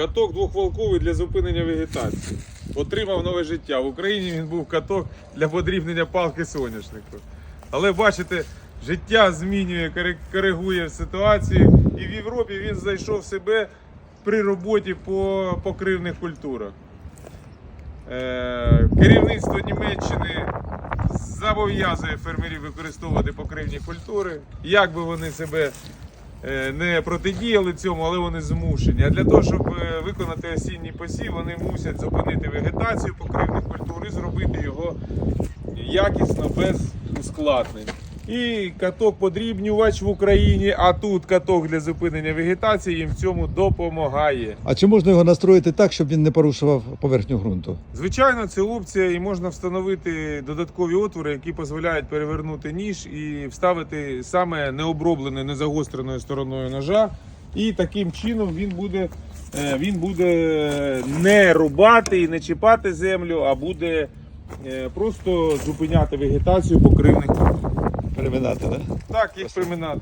Каток двохволковий для зупинення вегетації. Отримав нове життя. В Україні він був каток для подрібнення палки соняшнику. Але бачите, життя змінює, коригує ситуацію. І в Європі він знайшов себе при роботі по покривних культурах. Е, Керівництво Німеччини зобов'язує фермерів використовувати покривні культури. Як би вони себе не протидіяли цьому, але вони змушені. А для того, щоб е, виконати осінній посів, вони мусять зупинити вегетацію покривних культур і зробити його якісно без ускладнень. І каток подрібнювач в Україні, а тут каток для зупинення вегетації їм в цьому допомагає. А чи можна його настроїти так, щоб він не порушував поверхню ґрунту? Звичайно, це опція, і можна встановити додаткові отвори, які дозволяють перевернути ніж і вставити саме необробленою, незагостреною стороною ножа. І таким чином він буде, е, він буде не рубати і не чіпати землю, а буде е, просто зупиняти вегетацію покривних. Переминати, так? Так, їх приминати.